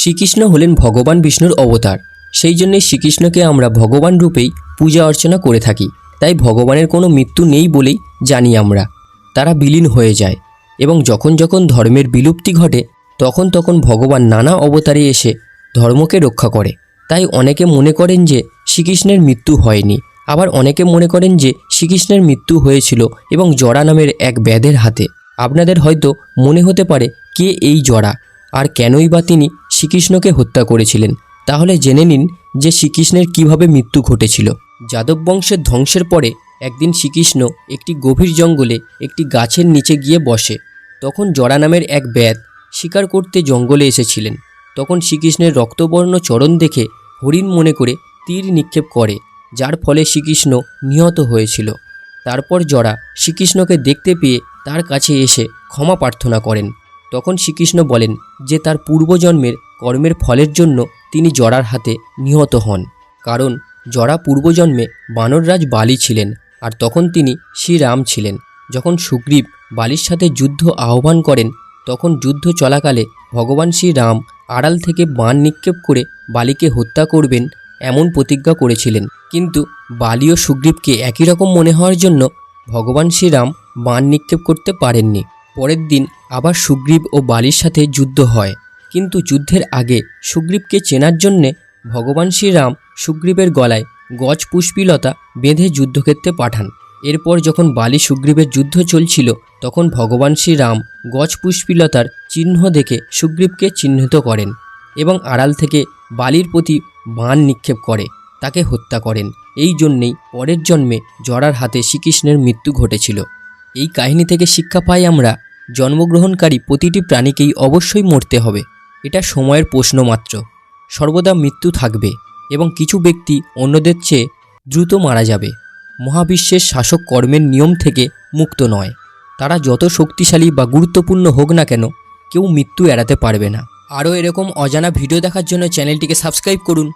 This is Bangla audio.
শ্রীকৃষ্ণ হলেন ভগবান বিষ্ণুর অবতার। সেই জন্যই শ্রীকৃষ্ণকে আমরা ভগবান রূপেই পূজা অর্চনা করে থাকি। তাই ভগবানের কোনো মৃত্যু নেই বলেই জানি আমরা। তারা বিলীন হয়ে যায় এবং যখন যখন ধর্মের বিলুপ্তি ঘটে, তখন তখন ভগবান নানা অবতারে এসে ধর্মকে রক্ষা করে। তাই অনেকে মনে করেন যে শ্রীকৃষ্ণের মৃত্যু হয়নি। আবার অনেকে মনে করেন যে শ্রীকৃষ্ণের মৃত্যু হয়েছিল এবং জরা নামের এক ব্যাধের হাতে। আপনাদের হয়তো মনে হতে পারে, কে এই জরা? আর কেনই বা তিনি শ্রীকৃষ্ণকে হত্যা করেছিলেন। তাহলে জেনে নিন যে শ্রীকৃষ্ণের কীভাবে মৃত্যু ঘটেছিল। যাদব বংশের ধ্বংসের পরে একদিন শ্রীকৃষ্ণ একটি গভীর জঙ্গলে একটি গাছের নিচে গিয়ে বসে। তখন জরা নামের এক ব্যাধ শিকার করতে জঙ্গলে এসেছিলেন। তখন শ্রীকৃষ্ণের রক্তবর্ণ চরণ দেখে হরিণ মনে করে তীর নিক্ষেপ করে, যার ফলে শ্রীকৃষ্ণ নিহত হয়েছিল। তারপর জরা শ্রীকৃষ্ণকে দেখতে পেয়ে তার কাছে এসে ক্ষমা প্রার্থনা করেন। তখন শ্রীকৃষ্ণ বলেন যে তার পূর্বজন্মের কর্মের ফলের জন্য তিনি জরার হাতে নিহত হন, কারণ জরা পূর্বজন্মে বানররাজ বালি ছিলেন আর তখন তিনি শ্রীরাম ছিলেন। যখন সুগ্রীব বালির সাথে যুদ্ধ আহ্বান করেন, তখন যুদ্ধ চলাকালে ভগবান শ্রীরাম আড়াল থেকে বান নিক্ষেপ করে বালিকে হত্যা করবেন এমন প্রতিজ্ঞা করেছিলেন। কিন্তু বালি ও সুগ্রীবকে একই রকম মনে হওয়ার জন্য ভগবান শ্রীরাম বান নিক্ষেপ করতে পারেননি। পরের দিন আবার সুগ্রীব ও বালির সাথে যুদ্ধ হয়। কিন্তু যুদ্ধের আগে সুগ্রীবকে চেনার জন্যে ভগবান শ্রীরাম সুগ্রীবের গলায় গজ পুষ্পিলতা বেঁধে যুদ্ধক্ষেত্রে পাঠান। এরপর যখন বালি সুগ্রীবের যুদ্ধ চলছিল, তখন ভগবান শ্রীরাম গজ পুষ্পিলতার চিহ্ন দেখে সুগ্রীবকে চিহ্নিত করেন এবং আড়াল থেকে বালির প্রতি বাণ নিক্ষেপ করে, তাকে হত্যা করেন। এই জন্যেই পরের জন্মে জরার হাতে শ্রীকৃষ্ণের মৃত্যু ঘটেছিল। এই কাহিনী থেকে শিক্ষা পাই আমরা জন্মগ্রহণকারী প্রতিটি প্রাণীকেই অবশ্যই মরতে হবে। এটা সময়ের প্রশ্ন মাত্র। সর্বদা মৃত্যু থাকবে এবং কিছু ব্যক্তি অন্যদের চেয়ে দ্রুত মারা যাবে। মহাবিশ্বের শাসক কর্মের নিয়ম থেকে মুক্ত নয়। তারা যত শক্তিশালী বা গুরুত্বপূর্ণ হোক না কেন, কেউ মৃত্যু এড়াতে পারবে না। আরও এরকম অজানা ভিডিও দেখার জন্য চ্যানেলটিকে সাবস্ক্রাইব করুন।